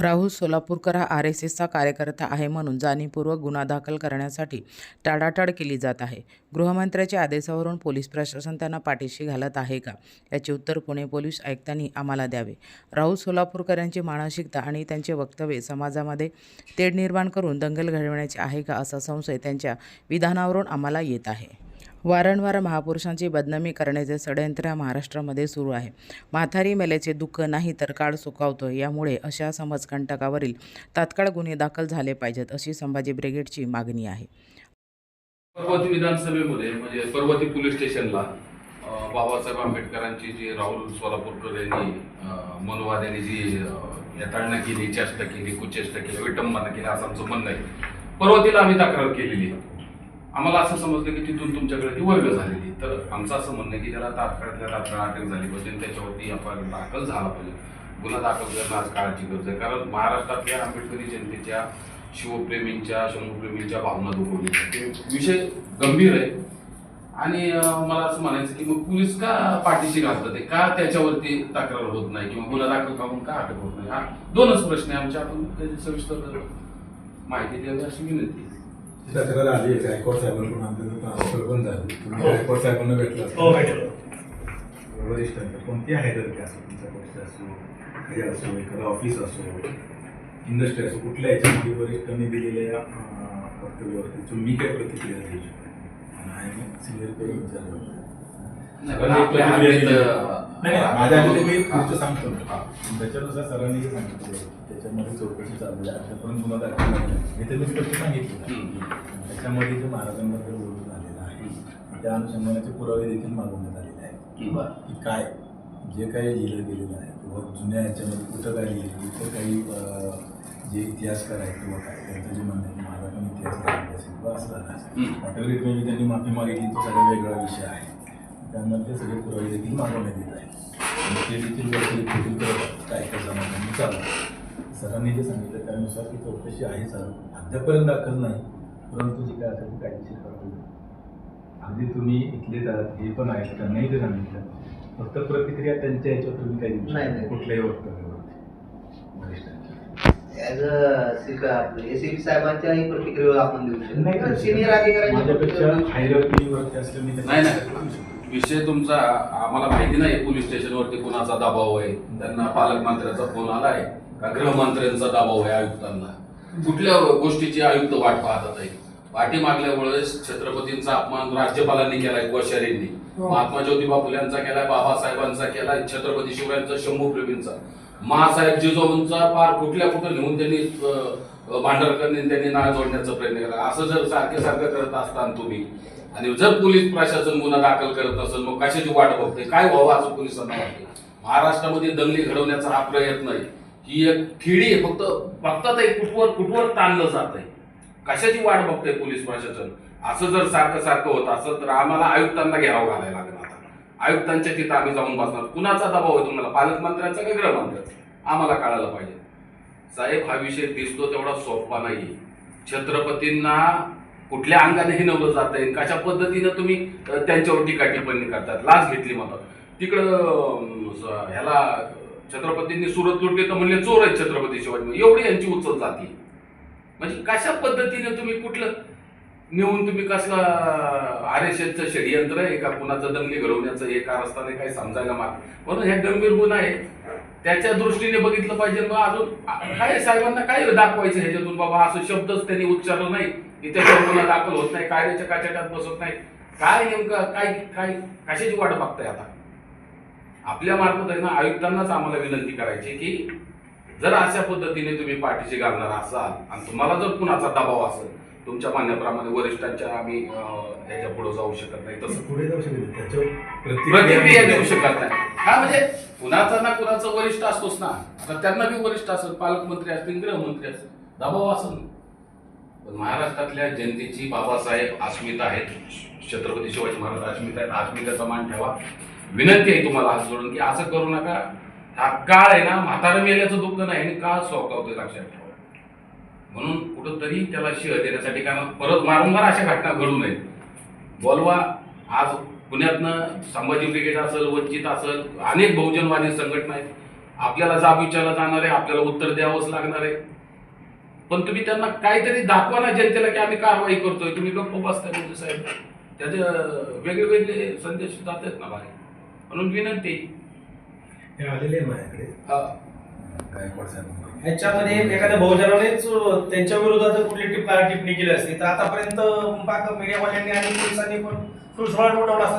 राहुल सोलापूरकर हा R S एसचा कार्यकर्ता आहे म्हणून जाणीवपूर्वक गुन्हा दाखल करण्यासाठी टाळाटाळ केली जात आहे. गृहमंत्र्याच्या आदेशावरून पोलीस प्रशासन त्यांना पाठीशी घालत आहे का? याचे उत्तर पुणे पोलीस आयुक्तांनी आम्हाला द्यावे. राहुल सोलापूरकर यांची मानसिकता आणि त्यांचे वक्तव्य समाजामध्ये तेढ निर्माण करून दंगल घडवण्याचे आहे का असा संशय त्यांच्या विधानावरून आम्हाला येत आहे. वारंवार महापुरुषांची बदनामी करण्याचे षडयंत्र महाराष्ट्रामध्ये सुरू आहे. म्हातारी मेल्याचे दुःख नाही तर काळ सुखावतो. यामुळे अशा समाजकंटकावरील तात्काळ गुन्हे दाखल झाले पाहिजेत अशी संभाजी ब्रिगेडची मागणी आहे. पर्वती विधानसभेमध्ये म्हणजे पर्वती पोलीस स्टेशनला बाबासाहेब आंबेडकरांची जी राहुल सोलापूरकर यांनी मनोवाद यांनी जी अं, केली चेष्टा केली कुचेष्टा केली विटंबना केली असं आमचं म्हणणं आहे. पर्वतीला आम्ही तक्रार केलेली आहे. आम्हाला असं समजलं की तिथून तुमच्याकडे ती वर्ग झालेली. तर आमचं असं म्हणणं आहे की त्याला तात्काळातल्या तात्काळ अटक झाली पाहिजे. आणि त्याच्यावरती आपण दाखल झाला पाहिजे. गुन्हा दाखल करणं आज काळाची गरज आहे. कारण महाराष्ट्रातल्या आंबेडकरी जनतेच्या शिवप्रेमींच्या शंभूप्रेमींच्या भावना दुखवल्या ते विषय गंभीर आहे. आणि मला असं म्हणायचं की मग पोलीस का पाठीशी घालतात? ते का त्याच्यावरती तक्रार होत नाही? किंवा गुन्हा दाखल करून का अटक होत नाही? हा दोनच प्रश्न आहे आमच्या आपण त्याची सविस्तर माहिती द्यावी अशी विनंती तक्रार आली आहे गायकवाड साहेबांकडून आमच्याकडे ट्रान्सफर पण झाली. तुम्ही गायकवाड साहेबांना भेटला. हो भेटलो. कोणती आहे तर काय असो तुमचा पक्ष असो काही असो एखादं ऑफिस असो इंडस्ट्री असो कुठल्या याच्यामध्ये वरिष्ठांनी दिलेल्या वक्तव्यावरती तुम्ही काय प्रतिक्रिया देऊ शकता? आणि सिनियर करून विचारलं? नाही, माझ्या मी हा. सांगतो. त्याच्यानुसार सरांनी सांगितलं त्याच्यामध्ये चौकशी चालू आहे आतापर्यंत गुन्हा दाखल झाला नाही. हे तर मी स्पष्ट सांगितलं हम्म. त्याच्यामध्ये जे महाराजांबद्दल बोलून झालेलं आहे त्या अनुषंगाने पुरावे देखील मागवण्यात आलेले आहेत किंवा की काय जे काही लिहिलं गेलेलं आहे किंवा जुन्या याच्यामध्ये कुठं काय लिहिलं इतर काही जे इतिहासकार आहेत किंवा काय त्यांचं जे म्हणणं आहे की माझा पण इतिहास लिहिलेला असेल किंवा असं झालं असेल त्यांनी माफी मागितली तो सगळा वेगळा विषय आहे त्यामध्ये सगळे पुरावे देखील मागवण्यात येत आहेत आणि ते देखील देखील करत. काय काय समाधानी चालू आहे. सरांनी जे सांगितलं त्यानुसार ती चौकशी आहे चालू अद्यापर्यंत दाखल नाही परंतु जी काय असेल ती कायदेशीर कारवाई. अगदी तुम्ही इथलेच आहात हे पण आहेत त्यांनाही ते सांगितलं फक्त प्रतिक्रिया त्यांच्या याच्यावर तुम्ही काही देऊ नाही. नाही. कुठल्याही वक्तव्यावरती वरिष्ठांच्या ॲज अ एसीबी साहेबांच्याही प्रतिक्रियेवर आपण देऊ शकतो सिनियर माझ्यापेक्षा अधिकारी हायरवरती असल्याने नाही नाही विषय तुमचा आम्हाला माहिती नाही पोलीस स्टेशनवरती कुणाचा दबाव आहे. त्यांना पालकमंत्र्याचा फोन आलाय का गृहमंत्र्यांचा दबाव आहे आयुक्तांना? कुठल्या गोष्टीची आयुक्त वाट पाहतात आहे? पाठीमागल्या वेळेस छत्रपतींचा अपमान राज्यपालांनी केलाय कोश्यारींनी. महात्मा ज्योतिबा फुल्यांचा केलाय बाबासाहेबांचा केलाय छत्रपती शिवरायांचा शंभू प्रेमींचा. महासाहेब जिजाऊंचा पार कुठल्या कुठं नेऊन त्यांनी भांडरकरांनी त्यांनी नाळ जोडण्याचा प्रयत्न केला. असं जर सारखे सारखं करत असताना तुम्ही आणि जर पोलीस प्रशासन गुन्हा दाखल करत असेल मग कशाची वाट बघते? काय व्हावं असं पोलिसांना वाटते? महाराष्ट्रामध्ये दंगली घडवण्याचा हा प्रयत्न आहे. ही एक खेडी फक्त फक्त ते कुठवर कुठवर ताणलं जात आहे कशाची वाट बघतोय पोलीस प्रशासन? असं जर सारखं सारखं होत असं तर आम्हाला आयुक्तांना घ्यावं घालायला लागणार आता. आयुक्तांच्या तिथं आम्ही जाऊन बसणार. कुणाचा दबाव आहे तुम्हाला? पालकमंत्र्यांचा का गृहमंत्र्यांचा? आम्हाला कळायला पाहिजे. साहेब हा विषय दिसतो तेवढा सोपा नाही छत्रपतींना कुठल्या अंगाने हिनवलं जात आहे कशा पद्धतीनं तुम्ही त्यांच्यावर टीका टिप्पणी करतात? लाच घेतली म्हणतात तिकडं ह्याला छत्रपतींनी सुरत लुटली तर म्हणले चोर आहेत छत्रपती शिवाजी. एवढी यांची उचल जाते म्हणजे कशा पद्धतीने तुम्ही कुठलं नेऊन तुम्ही कसला आर एस एसचं षडयंत्र आहे का? कुणाचं दंगली घडवण्याचं हे कारस्थाने काही समजायला माग? म्हणून हे गंभीर गुन्हा आहे त्याच्या दृष्टीने बघितलं पाहिजे मग अजून काय साहेबांना काय दाखवायचं ह्याच्यातून बाबा? असं शब्दच त्यांनी उच्चारलं नाही. इथे गुन्हा दाखल होत नाही कायद्याच्या काचेटात बसत नाही. काय नेमकं काय काय कशाची वाट बघताय आता? आपल्या मार्फत आहे ना आयुक्तांनाच आम्हाला विनंती करायची की जर अशा पद्धतीने तुम्ही पाठीशी घालणार असाल आणि तुम्हाला जर कुणाचा दबाव असेल तुमच्या म्हणण्याप्रमाणे वरिष्ठांच्या आम्ही अं, ह्याच्या पुढे जाऊ शकत नाही. तसं पुढे जाऊ शकत त्याच्यावर प्रतिक्रिया देऊ शकत नाही. हा म्हणजे कुणाचा ना कुणाचा वरिष्ठ असतोच ना. तर त्यांना बी वरिष्ठ असेल पालकमंत्री असतील गृहमंत्री असतील दबाव असेल. पण महाराष्ट्रातल्या जनतेची बाबासाहेब अस्मिता आहेत छत्रपती शिवाजी महाराज अस्मिता आहेत. अस्मितेचा मान ठेवा. विनंती आहे तुम्हाला हात जोडून की असं करू नका. हा काळ आहे ना म्हातारा मेल्याचं दुःख नाही आणि काळ सोकावतोय लक्षात ठेवा. म्हणून कुठंतरी त्याला शिह देण्यासाठी कारण परत वारंवार अशा घटना घडू नयेत. बोलवा आज पुण्यातनं संभाजी ब्रिगेड असेल वंचित असेल अनेक बहुजनवादी संघटना आहेत. आपल्याला जाब विचारला जाणार आहे आपल्याला उत्तर द्यावंच लागणार आहे. पण तुम्ही त्यांना काहीतरी दाखवा ना जनतेला की आम्ही कारवाई करतोय. तुम्ही गप्प बसताय म्हणजे साहेब. त्याचे वेगळे वेगळे संदेश जात आहेत ना बाहेर. म्हणून विनंती हे आलेले आहे माझ्याकडे हा. गायकवाड ह्याच्यामध्ये एखाद्या बहुजनानेच त्यांच्या विरोधात कुठली टिप्पणी टिप्पणी केली असती तर आतापर्यंत पाक मीडियावाल्यांनी आणि पोलिसांनी पण सुळसुळाट उडवला असता